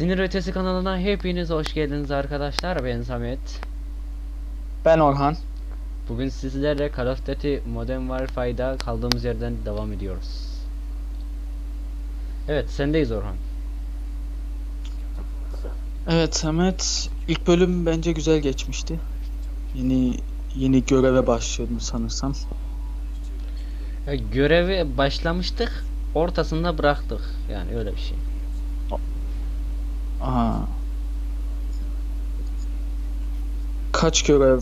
Sinir Ötesi kanalına hepiniz hoş geldiniz arkadaşlar. Ben Samet. Ben Orhan. Bugün sizlerle Call of Duty Modern Warfare'da kaldığımız yerden devam ediyoruz. Evet, sendeyiz Orhan. Evet Samet. ilk bölüm bence güzel geçmişti. Yeni yeni göreve başlıyordum sanırsam. Ya, görevi başlamıştık, ortasında bıraktık. Yani öyle bir şey. Aa. Kaç görev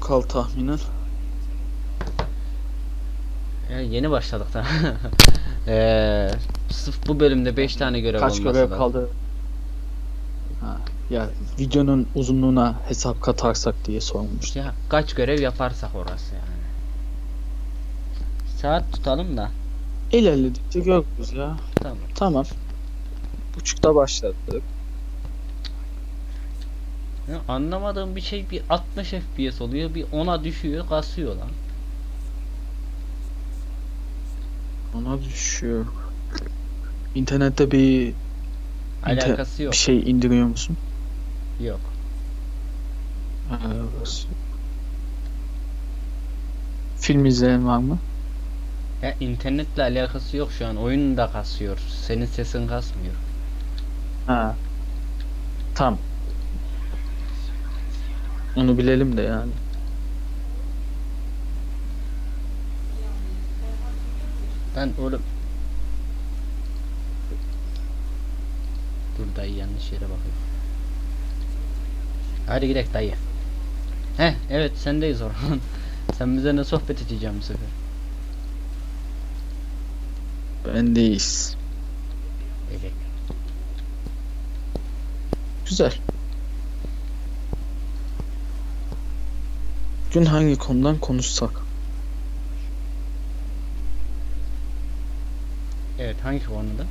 kal tahminen? Ya, yeni başladık da. Eee sırf bu bölümde 5 tane görev Kaç olması görev lazım. kaldı? Ha, ya videonun uzunluğuna hesap katarsak diye sormuştum. Ya kaç görev yaparsak orası yani. Saat tutalım da. İlerledikçe görürüz ya. Tamam. Tamam. Buçukta başladık. Ya anlamadığım bir şey bir 60 FPS oluyor, bir 10'a düşüyor, kasıyor lan. Ona düşüyor. İnternette bir Alakası yok. bir şey indiriyor musun? Yok. Evet. Film izleyen var mı? Ya internetle alakası yok şu an. Oyun da kasıyor. Senin sesin kasmıyor. Ha. Tam. Onu bilelim de yani. Ben oğlum Dur dayı yanlış yere bakıyor. Hadi gidelim dayı. Heh evet sendeyiz Orhan. Sen bize ne sohbet edeceğim bu sefer? Bendeyiz. Evet. Güzel. Gün hangi konudan konuşsak? Evet hangi konuda?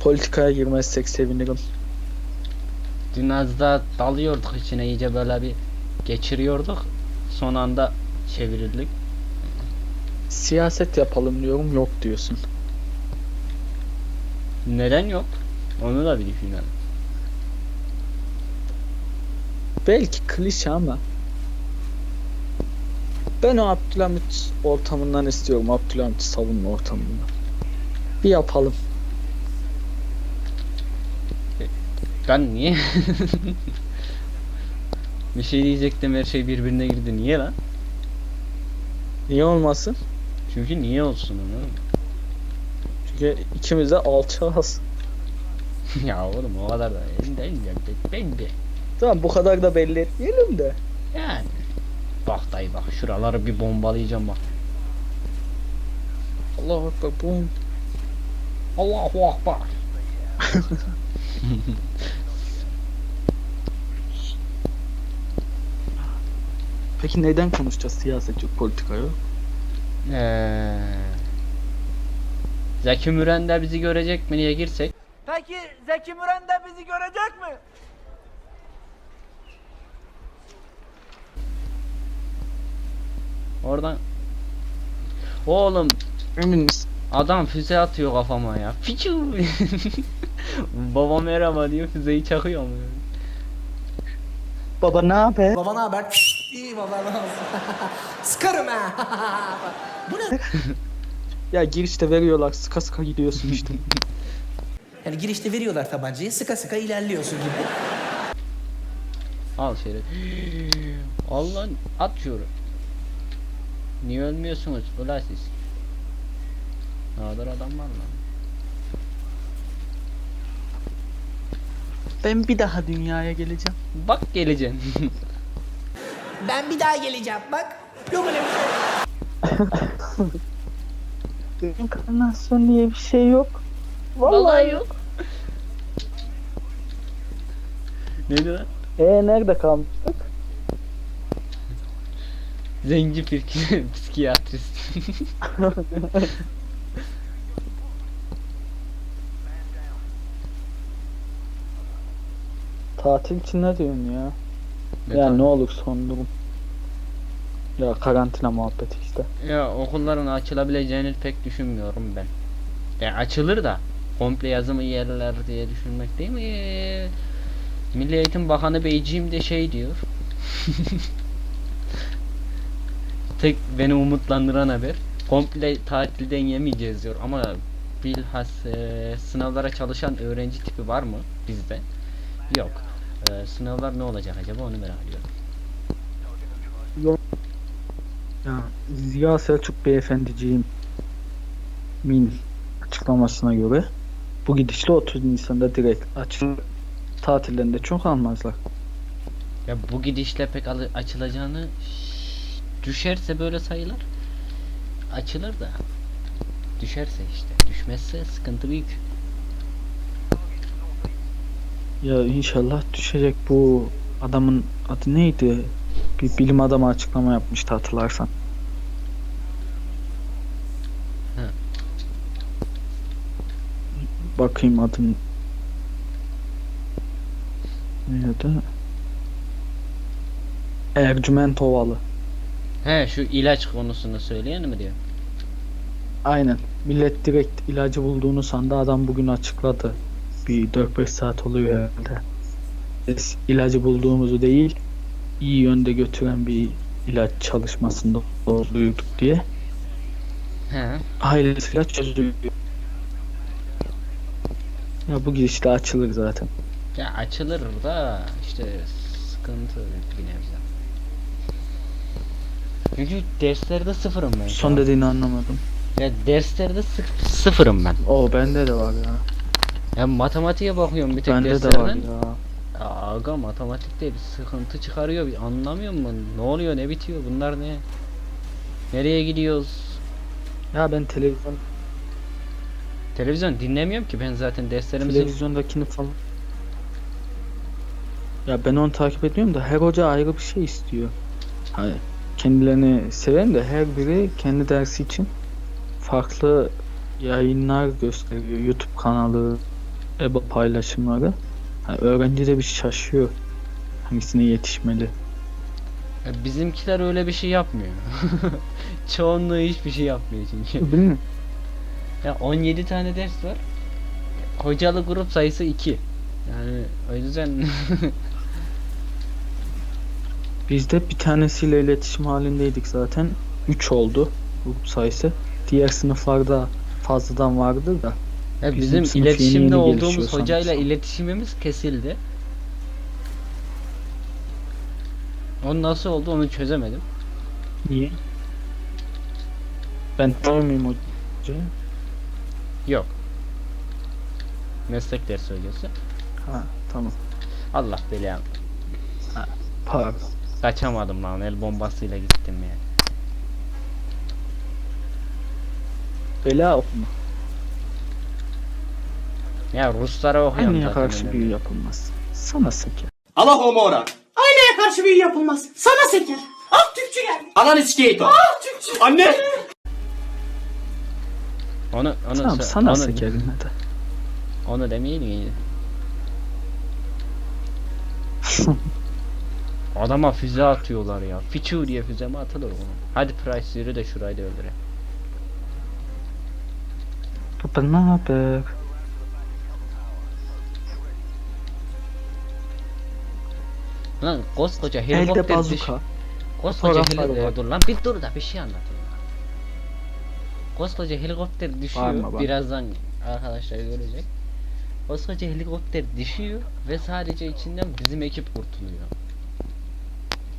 Politikaya girmezsek sevinirim. Dün az daha dalıyorduk içine iyice böyle bir geçiriyorduk. Son anda çevirildik. Siyaset yapalım diyorum yok diyorsun. Neden yok? Onu da bir düşünelim. Belki klişe ama ben o Abdülhamit ortamından istiyorum. Abdülhamit savunma ortamından. Bir yapalım. Ben niye? bir şey diyecektim her şey birbirine girdi. Niye lan? Niye olmasın? Çünkü niye olsun onu? Çünkü ikimiz de alçağız. ya oğlum o kadar da ben de. Tamam bu kadar da belli etmeyelim de. Yani. Bak dayı bak şuraları bir bombalayacağım bak. Allah akbar bu Allahu akbar. Peki neden konuşacağız siyasetçi politikayı? Ee, Zeki Müren de bizi görecek mi niye girsek? Peki Zeki Müren de bizi görecek mi? Oradan Oğlum Emin misin? adam füze atıyor kafama ya. Fiçu. Baba merhaba diyor füzeyi çakıyor mu? Baba ne haber? Baba ne haber? İyi baba ne? Sıkarım ha. Bu ne? Ya girişte veriyorlar sıka sıka gidiyorsun işte. Yani girişte veriyorlar tabancayı sıka sıka ilerliyorsun gibi. Al şöyle. Allah atıyorum. Niye ölmüyorsunuz ulan siz? Ne kadar adam var lan? ben bir daha dünyaya geleceğim. Bak geleceksin. Ben bir daha geleceğim bak. Yok öyle bir şey. Reenkarnasyon diye bir şey yok. Vallahi yok. Neydi lan? Ee nerede kalmıştık? Zenci psiki- psikiyatrist. Tatil için ne diyorsun ya? Ne ya tabii. ne olur son durum. Ya karantina muhabbeti işte. Ya okulların açılabileceğini pek düşünmüyorum ben. Ya açılır da komple yazımı yerler diye düşünmek değil mi? Milli Eğitim Bakanı Beyciğim de şey diyor. Tek beni umutlandıran haber. Komple tatilden yemeyeceğiz diyor ama bilhas eee, sınavlara çalışan öğrenci tipi var mı bizde? Yok. Eee, sınavlar ne olacak acaba onu merak ediyorum. Ya Ziya Selçuk beyefendiciğim min açıklamasına göre bu gidişle 30 Nisan'da direkt açılır. Tatilden de çok almazlar. Ya bu gidişle pek açılacağını düşerse böyle sayılar açılır da düşerse işte düşmezse sıkıntı büyük. Ya inşallah düşecek bu adamın adı neydi? Bir bilim adamı açıklama yapmıştı hatırlarsan. Hı. Bakayım adın neydi? Ercüment Ovalı. He şu ilaç konusunu söyleyen mi diyor? Aynen. Millet direkt ilacı bulduğunu sandı. Adam bugün açıkladı. Bir 4-5 saat oluyor herhalde. Biz ilacı bulduğumuzu değil, iyi yönde götüren bir ilaç çalışmasında oluyduk diye. He. Ailesiyle çözülüyor. Ya bu gidişle açılır zaten. Ya açılır da işte sıkıntı bir nebze. Çünkü derslerde sıfırım ben. Son dediğini anlamadım. Ya derslerde sık sıfırım ben. O bende de var ya. Ya matematiğe bakıyorum bir tek Bende de var derslerden. ya. Ya Aga matematikte bir sıkıntı çıkarıyor bir anlamıyor musun? Ne oluyor ne bitiyor bunlar ne? Nereye gidiyoruz? Ya ben televizyon Televizyon dinlemiyorum ki ben zaten derslerimizi televizyondakini falan. Ya ben onu takip ediyorum da her hoca ayrı bir şey istiyor. Hani kendilerini seven de her biri kendi dersi için farklı yayınlar gösteriyor. YouTube kanalı, EBA paylaşımları. Hani öğrenci de bir şaşıyor. Hangisine yetişmeli. Bizimkiler öyle bir şey yapmıyor. Çoğunluğu hiçbir şey yapmıyor çünkü. Bilmiyorum. Ya 17 tane ders var. Hocalı grup sayısı 2. Yani o yüzden Biz de bir tanesiyle iletişim halindeydik zaten. 3 oldu grup sayısı. Diğer sınıflarda fazladan vardı da. ya Bizim bizim sınıf yeni iletişimde yeni olduğumuz hocayla sanırsam. iletişimimiz kesildi. O nasıl oldu onu çözemedim. Niye? Ben tanıyor muyum hocayı? Yok. Meslek dersi hocası. Ha tamam. Allah belanı. Pardon. Kaçamadım lan el bombasıyla gittim ya. Bela okuma. Ya Ruslara okuyorum Aynaya zaten. karşı büyü yapılmaz. Sana seker. Allah homora. Aynaya karşı büyü yapılmaz. Sana seker. Ah Türkçü geldi. Ananı sikeyim. Anne. Onu onu Tamam sana onu, seker yine de. Onu demeyelim. Adama füze atıyorlar ya. Fiçu diye füze mi atılır onu? Hadi Price yürü de şurayı da öldüre. Baba ne haber? Lan koskoca Elde helikopter düş. bazuka. Koskoca helikopter dur lan bir dur da bir şey anlatayım. Koskoca helikopter düşüyor. Bağırma, bağırma. Birazdan arkadaşlar görecek. Koskoca helikopter düşüyor ve sadece içinden bizim ekip kurtuluyor.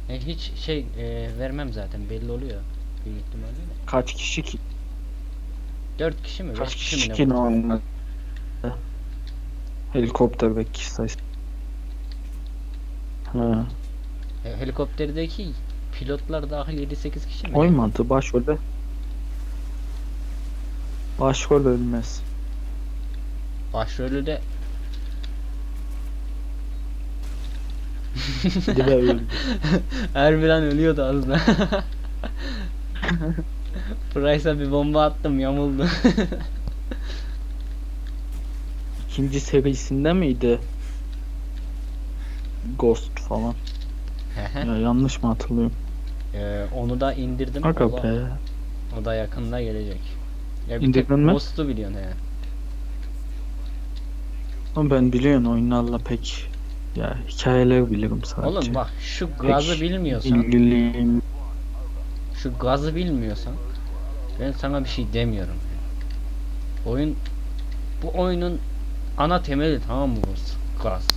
E, hiç şey e, vermem zaten belli oluyor. Büyük ihtimalle. Kaç kişi ki? 4 kişi mi? 5 Kaç kişi kişi mi ne? normal? Helikopter ve kişi sayısı. Ha. E, helikopterdeki pilotlar dahil 7-8 kişi mi? Oymadı başrolde. Başrol ölmez. Başrolü de De öldü. Harbiden ölüyordu az da. Price'a bir bomba attım yamuldu. İkinci serisinde miydi? Ghost falan. Ya yanlış mı hatırlıyorum? Ee, onu da indirdim. Aga o, da, be. o da yakında gelecek. Ya bir İndirdin mi? Ghost'u biliyorsun he. Ama ben biliyorsun oyunlarla pek ya hikayeler bilirim sadece. Oğlum bak şu gazı Pek bilmiyorsan, ilgiliyim. şu gazı bilmiyorsan ben sana bir şey demiyorum. Oyun bu oyunun ana temeli tamam mı bu? Gaz.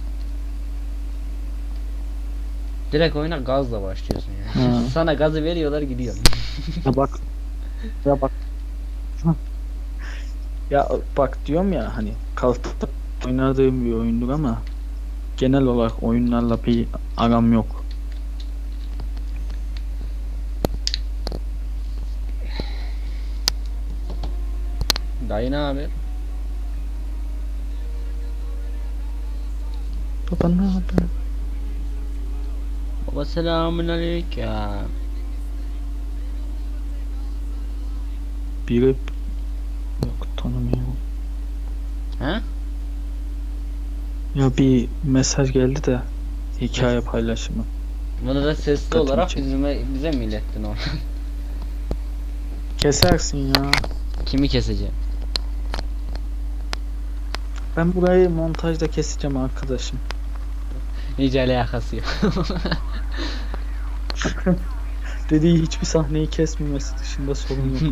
Direkt oyuna gazla başlıyorsun yani. Ha. Sana gazı veriyorlar gidiyor. Ya bak. Ya bak. ya bak diyorum ya hani kalkıp oynadığım bir oyundur ama genel olarak oyunlarla bir aram yok. Dayı ne haber? Baba ne yapıyor? Baba selamun aleyküm. Biri yok tanımıyorum. He? Ya bir mesaj geldi de hikaye paylaşımı. Bunu da sesli Dikkatimi olarak çekti. bizime, bize mi ilettin onu? Kesersin ya. Kimi keseceğim? Ben burayı montajda keseceğim arkadaşım. Hiç alakası yok. Dediği hiçbir sahneyi kesmemesi dışında sorun yok.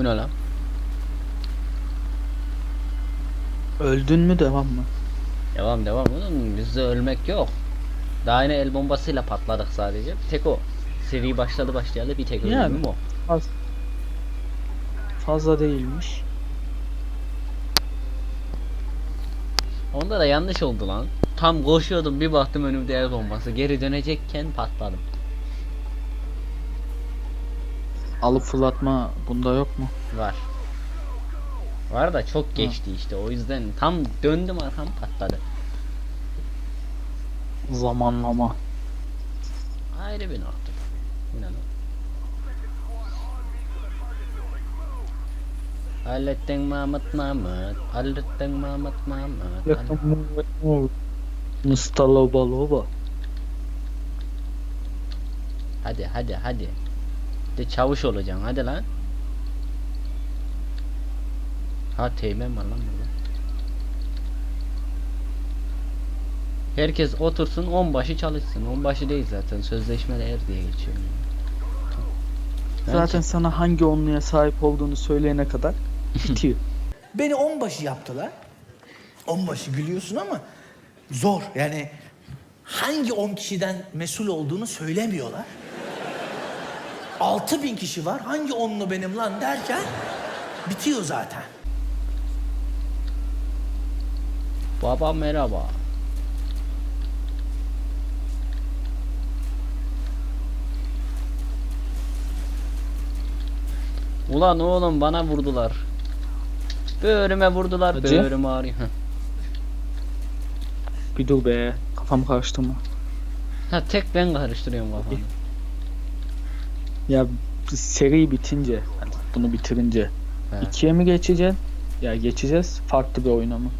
Bu ne lan? Öldün mü devam mı? Devam devam oğlum bizde ölmek yok. Daha yine el bombasıyla patladık sadece. Tek o. Seri başladı başlayalı bir tek Yani. ölümüm o. Fazla değilmiş. Onda da yanlış oldu lan. Tam koşuyordum bir baktım önümde el bombası. Geri dönecekken patladım. Alıp fırlatma bunda yok mu? Var. Var da çok geçti işte o yüzden tam döndüm arkam patladı. Zamanlama. Ayrı bir nokta. İnanın. Hallettin Mahmut Mahmut. Hallettin Mahmut Mahmut. hallettin- Mustaloba loba. Hadi hadi hadi. De çavuş olacaksın hadi lan. Ha teğmen var lan burada. Herkes otursun onbaşı çalışsın. Onbaşı değil zaten sözleşmeli er diye geçiyor. Ben Zaten sana hangi onluya sahip olduğunu söyleyene kadar bitiyor. Beni onbaşı yaptılar. Onbaşı gülüyorsun ama zor. Yani hangi on kişiden mesul olduğunu söylemiyorlar. Altı bin kişi var. Hangi onlu benim lan derken bitiyor zaten. Baba merhaba. Ulan oğlum bana vurdular. Böğrüme vurdular, Hacı? böğrüm ağrıyor. Bir dur be. Kafam karıştırma. Ha tek ben karıştırıyorum kafamı. Ya seri bitince, hani bunu bitirince He. ikiye mi geçeceksin? Ya geçeceğiz farklı bir oyuna mı?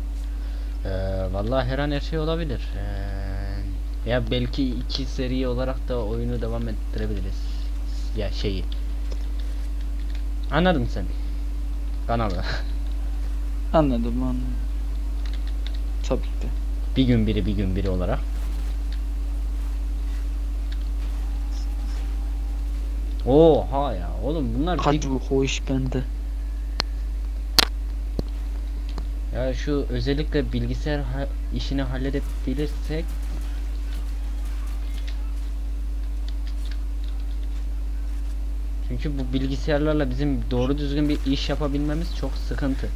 Ee, vallahi her an her şey olabilir. Ee, ya belki iki seri olarak da oyunu devam ettirebiliriz. Ya şeyi. Anladın sen. Kanalı. Anladım anladım. Tabii ki bir gün biri bir gün biri olarak. Oha ya oğlum bunlar Hadi o iş bende. ya şu özellikle bilgisayar ha- işini halledebilirsek Çünkü bu bilgisayarlarla bizim doğru düzgün bir iş yapabilmemiz çok sıkıntı.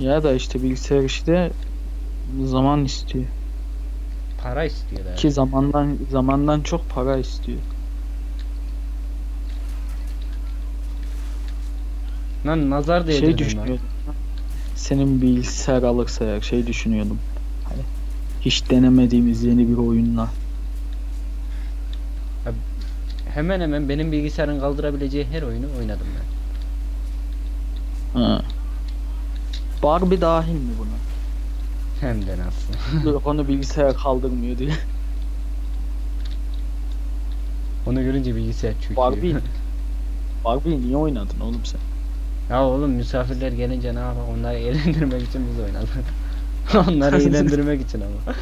Ya da işte bilgisayar işi de zaman istiyor. Para istiyor da. Ki zamandan zamandan çok para istiyor. Lan nazar değdirdim Şey düşünüyordum. Senin bilgisayar alırsa eğer şey düşünüyordum. Hani hiç denemediğimiz yeni bir oyunla. Hemen hemen benim bilgisayarın kaldırabileceği her oyunu oynadım ben. Ha. Barbie dahil mi buna? Hem de nasıl. Onu bilgisayar kaldırmıyor diye. Onu görünce bilgisayar çöküyor. Barbie. Barbie'yi niye oynadın oğlum sen? Ya oğlum misafirler gelince ne yapalım? Onları eğlendirmek için biz oynadık. Onları eğlendirmek için ama.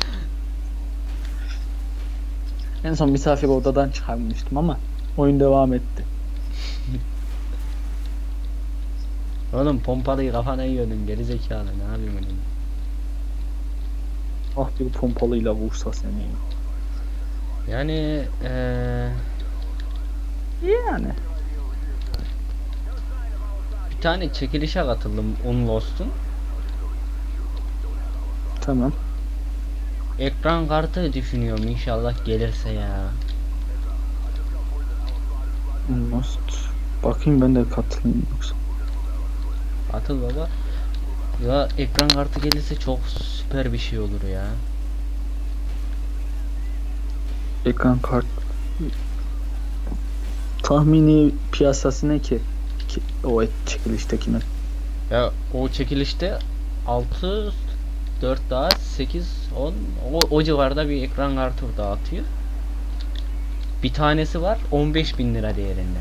En son misafir odadan çıkarmıştım ama oyun devam etti. Oğlum pompalıyı kafana yiyordun geri zekalı ne yapayım öyle? Ah bir pompalıyla vursa seni. Yani eee Yani. Bir tane çekilişe katıldım Unlost'un. Tamam. Ekran kartı düşünüyorum inşallah gelirse ya. Must. Bakayım ben de katılayım yoksa. Atıl baba. Ya ekran kartı gelirse çok süper bir şey olur ya. Ekran kart. Tahmini piyasası ne ki? Ki o et çekiliştekinin. Ya o çekilişte 6 4 daha 8 10 o, o civarda bir ekran kartı dağıtıyor. Bir tanesi var 15 bin lira değerinde.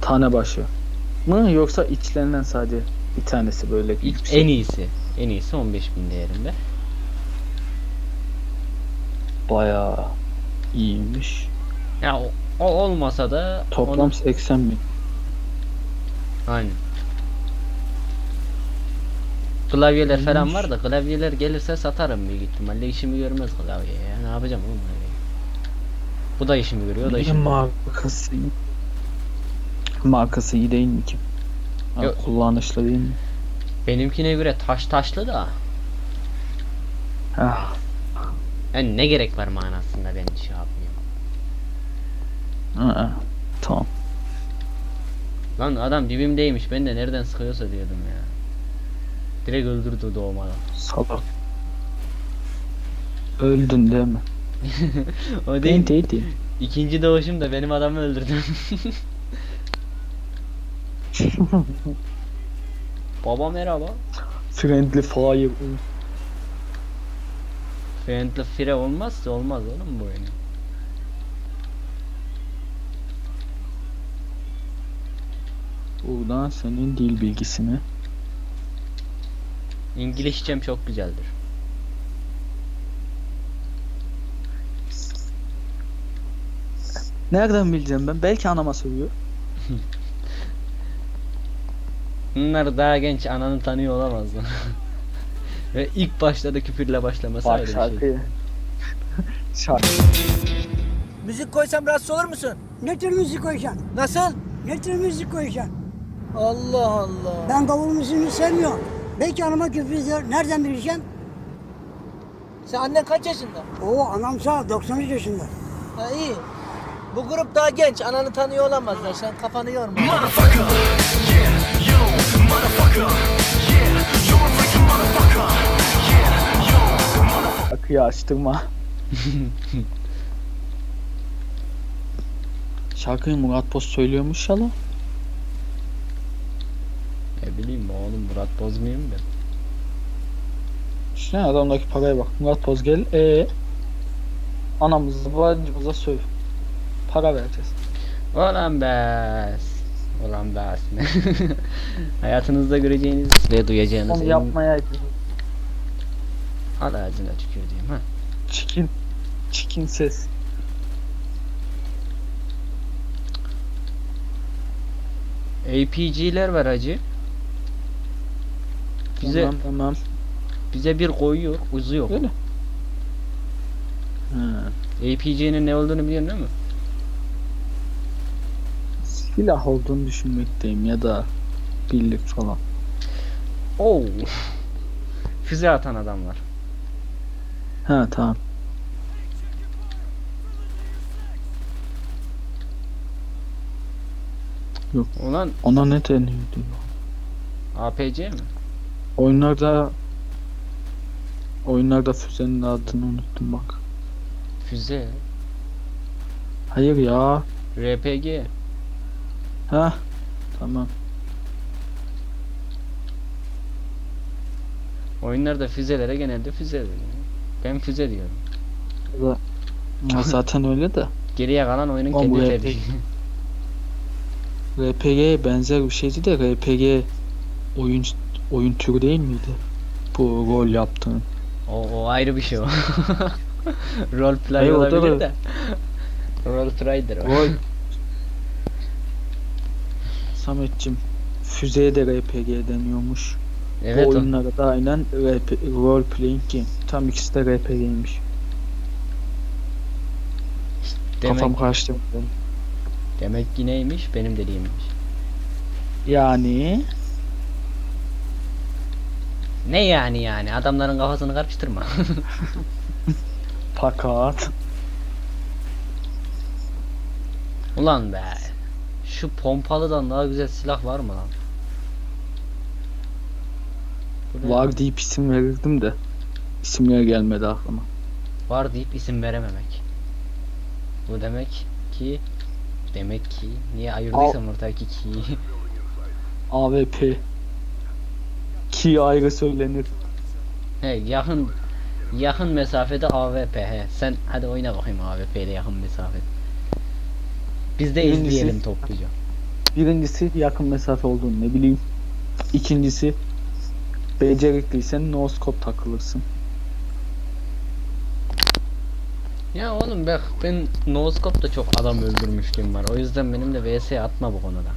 Tane başı. Mı yoksa içlerinden sadece bir tanesi böyle büyük bir şey. En iyisi. En iyisi 15 bin değerinde. Bayağı iyiymiş. Ya o, o olmasa da Toplam onu- 80 bin. Aynen. Klavyeler falan İyiymiş. var da klavyeler gelirse satarım büyük ihtimalle işimi görmez klavye ya. Ne yapacağım oğlum klavyeyi? Bu da işimi görüyor, o da işimi görüyor. markası markası iyi değil mi ki? Ha, Yok. kullanışlı değil mi? Benimkine göre taş taşlı da. Ah, Yani ne gerek var manasında ben şey yapmıyorum. Aa, tamam. Lan adam dibimdeymiş ben de nereden sıkıyorsa diyordum ya. Direkt öldürdü doğmadan. Salak. Öldün değil mi? o Değil değil. değil. İkinci doğuşum da benim adamı öldürdü. Baba merhaba. Friendly fire. Friendly fire olmazsa olmaz oğlum bu oyunu. Buradan senin dil bilgisini. İngilizcem çok güzeldir. Nereden bileceğim ben? Belki anama söylüyor. Bunlar daha genç ananı tanıyor olamazlar. Ve ilk başta da küfürle başlaması Bak ayrı bir şey. şarkıyı. Şarkı. Müzik koysam rahatsız olur musun? Ne tür müzik koyacaksın? Nasıl? Ne tür müzik koyacaksın? Allah Allah. Ben müziğini sevmiyorum. Belki anama küfür ediyor. Nereden bileceğim? Sen annen kaç yaşında? Oo anam sağ 93 yaşında. Ha iyi. Bu grup daha genç. Ananı tanıyor olamazlar. Sen kafanı yorma. Şarkıyı açtırma. Şarkıyı Murat Boz söylüyormuş ya lan. Bileyim oğlum Murat bozmayayım da. Şuna adamdaki paraya bak. Murat Boz gel. Ee, anamıza bacımıza söv. Para vereceğiz. Ulan bes. Ulan bes? Hayatınızda göreceğiniz ve duyacağınız Onu en yapmaya al ağzına tükürdüğüm ha. çikin çikin ses. APG'ler var hacı. Bize Tamam tamam. bize bir koyuyor, uzuyor. Öyle. Ha. APG'nin ne olduğunu biliyorsun değil mi? Silah olduğunu düşünmekteyim ya da birlik falan. Oo. Füze atan adamlar. Ha tamam. Ulan Ona ne deniyordu? APC mi? Oyunlarda oyunlarda füzenin adını unuttum bak. Füze. Hayır ya. RPG. Ha tamam. Oyunlarda füzelere genelde füze deniyor. Ben füze diyorum. Ya zaten öyle de. Geriye kalan oyunun Oğlum kendi RPG. RPG'ye benzer bir şeydi de RPG oyun oyun türü değil miydi? Bu rol yaptığın. O, o ayrı bir şey o. Roleplay Hayır, o da olabilir rol- de. Roleplay'dir o. Rol. Sametçim füzeye de RPG deniyormuş. Evet Bu o. oyunlara da aynen RP, role playing game. Tam ikisi de RPG'ymiş. Demek, Kafam karıştı. demek ki neymiş? Benim dediğimmiş. Yani Ne yani yani? Adamların kafasını karıştırma. fakat Ulan be. Şu pompalıdan daha güzel silah var mı lan? Var deyip isim verirdim de isimler gelmedi aklıma. Var deyip isim verememek. Bu demek ki demek ki niye ayırdıysam oradaki ki AWP ki ayrı söylenir. he yakın yakın mesafede AWP he sen hadi oyna bakayım AWP ile yakın mesafede. Biz de Birincisi- izleyelim topluca. Birincisi yakın mesafe olduğunu ne bileyim. İkincisi becerikliysen no scope takılırsın. Ya oğlum bak ben noskopta çok adam öldürmüşlüğüm var. O yüzden benim de VS atma bu konuda.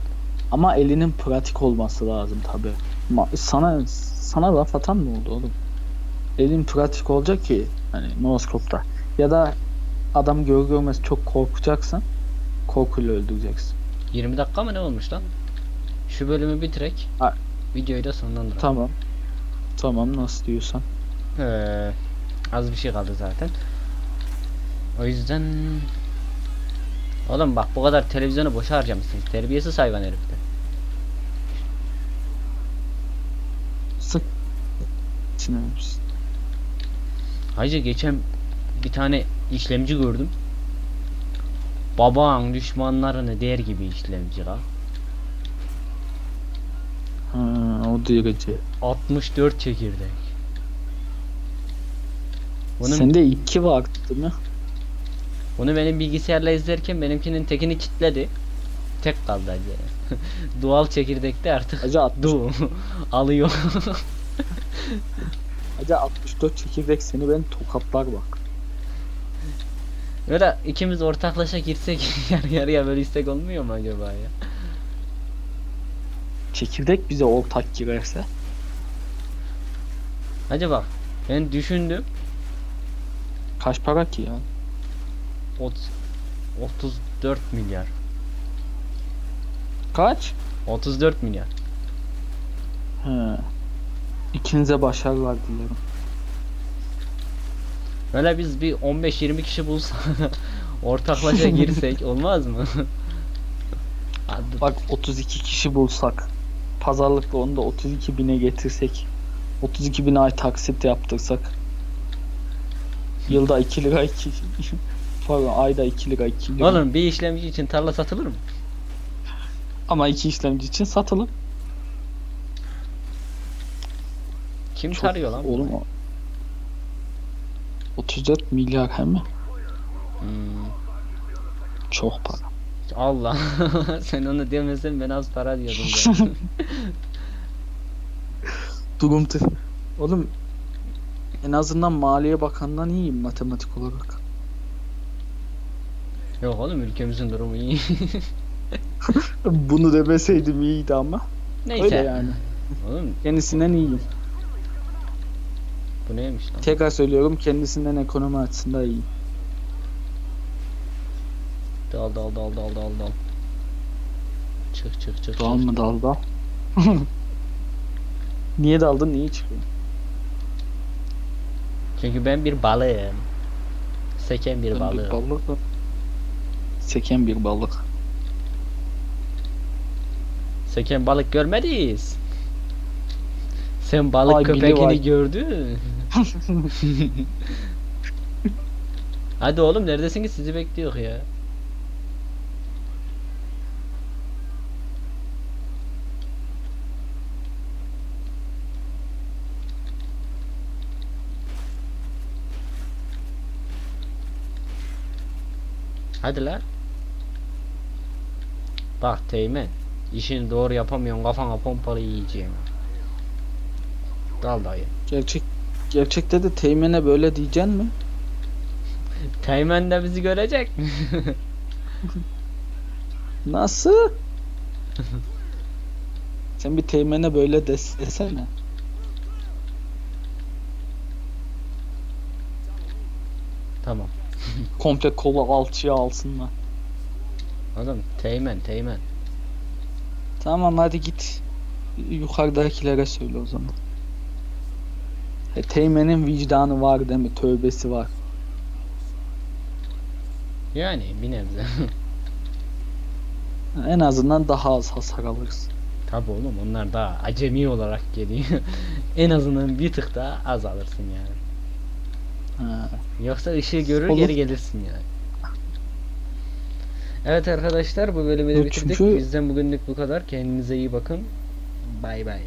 Ama elinin pratik olması lazım tabi. Sana sana laf atan mı oldu oğlum? Elin pratik olacak ki hani no scope'ta. Ya da adam gör görmez çok korkacaksan korkuyla öldüreceksin. 20 dakika mı ne olmuş lan? Şu bölümü bitirek. Ha. Videoyu da sonlandıralım. Tamam. Tamam nasıl diyorsan. Ee, az bir şey kaldı zaten. O yüzden Oğlum bak bu kadar televizyonu boşa harcamışsınız. Terbiyesiz hayvan herifler. Sinirlenmişsin. Hacı geçen bir tane işlemci gördüm. Baban düşmanlarını der gibi işlemci la. Ha, o derece. 64 çekirdek. Bunun, Sende iki vardı değil mi? bunu benim bilgisayarla izlerken benimkinin tekini kilitledi. Tek kaldı hacı. Doğal çekirdekte artık Acı, 60, du alıyor. acı 64 çekirdek seni ben tokatlar bak. Böyle ikimiz ortaklaşa girsek yarı yarıya böyle istek olmuyor mu acaba ya? Çekirdek bize ortak girerse. Acaba ben düşündüm. Kaç para ki ya? Ot- 34 milyar. Kaç? 34 milyar. He. İkinize başarılar dilerim. Böyle biz bir 15-20 kişi bulsak ortaklaşa girsek olmaz mı? Bak 32 kişi bulsak. Pazarlıkla onu da 32 bine getirsek. 32 bin ay taksit yaptırsak. Yılda 2 lira 2 Pardon ayda 2 lira 2 lira. Oğlum bir işlemci için tarla satılır mı? Ama iki işlemci için satılır. Kim Çok- tarıyor lan? Oğlum o. 34 milyar hem mi? Hmm, Çok para. Allah sen onu demesen ben az para diyordum. Durum. Oğlum en azından Maliye Bakan'dan iyiyim matematik olarak. Yok oğlum ülkemizin durumu iyi. Bunu demeseydim iyiydi ama. Neyse. Öyle yani. Oğlum Kendisinden iyiyim. Bu neymiş lan? Tekrar söylüyorum kendisinden ekonomi açısından iyiyim. Dal dal dal dal dal dal. Çık çık çık. Dal çık. mı dal dal? Niye daldın niye çıkıyor? Çünkü ben bir balığım. Seken bir Ben balığım. Bir balık? Seken bir balık. Seken balık görmediyiz. Sen balık Ay, bili köpekini var. gördün. Hadi oğlum neredesiniz sizi bekliyor ya. Hadi lan. Bak Teğmen. İşini doğru yapamıyorsun kafana pompalı yiyeceğim. Dal dayı. Gerçek gerçekte de Teğmen'e böyle diyeceksin mi? Teğmen de bizi görecek. Nasıl? Sen bir Teğmen'e böyle des desene. tamam. Komple kolu alçıya alsınlar. Oğlum Teğmen Teğmen. Tamam hadi git. Yukarıdakilere söyle o zaman. E, Teğmen'in vicdanı var değil mi? Tövbesi var. Yani bir nebze. En azından daha az hasar alırız. Tabi oğlum onlar daha acemi olarak geliyor. en azından bir tık daha az alırsın yani. Ha. Yoksa ışığı görür Olur. geri gelirsin yani. Evet arkadaşlar bu bölümü de bitirdik. çünkü- Bizden bugünlük bu kadar. Kendinize iyi bakın. Bay bay.